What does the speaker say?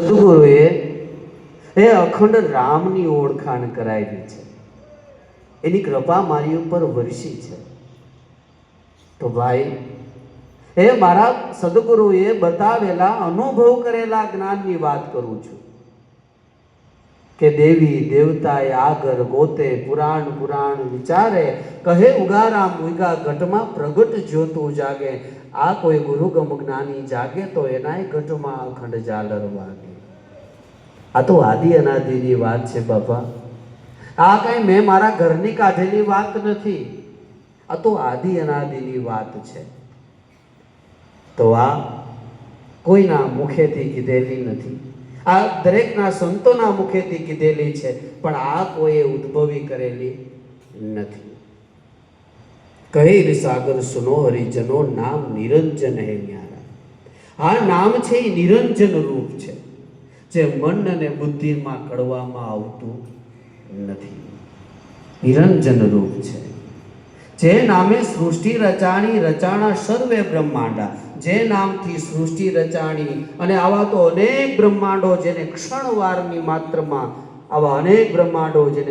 સદગુરુએ એ અખંડ રામની ઓળખાણ કરાવી છે. એની કૃપા મારી ઉપર વરસી છે. તો ભાઈ, એ મારા સદગુરુએ બતાવેલા અનુભવ કરેલા જ્ઞાનની વાત કરું છું. કે દેવી દેવતાએ આગર ગોતે, પુરાણ પુરાણ વિચારે, કહે, ઉગારામ ઉગા ઘટમાં પ્રગટ જોતું જાગે. આ કોઈ ગુરુગમ જ્ઞાની જાગે તો એનાય ઘટમાં અખંડ ઝાલર વાગે. આ તો આદિ અનાદિની વાત છે બાપા. આ કઈ મેં મારા ઘરની કાઢેલી વાત નથી. આ તો આદિ અનાદિની વાત છે. તો આ કોઈના મુખેથી કીધેલી નથી. આ દરેકના સંતોના મુખેથી કીધેલી છે, પણ આ કોઈએ ઉદ્ભવી કરેલી નથી. કહી સાગર, સુનો હરિજનો, નામ નિરંજન હે ન્યારા. આ નામ છે એ નિરંજન રૂપ છે, જે મન અને બુદ્ધિમાં કડવામાં આવતું નથી. નિરંજન રૂપ છે. જે નામે સૃષ્ટિ રચાણી રચાણા સર્વે બ્રહ્માંડા. જે નામથી સૃષ્ટિ રચાણી અને આવા તો અનેક બ્રહ્માંડો જેને ક્ષણવારની માત્રમાં આવા અનેક બ્રહ્માંડો જેને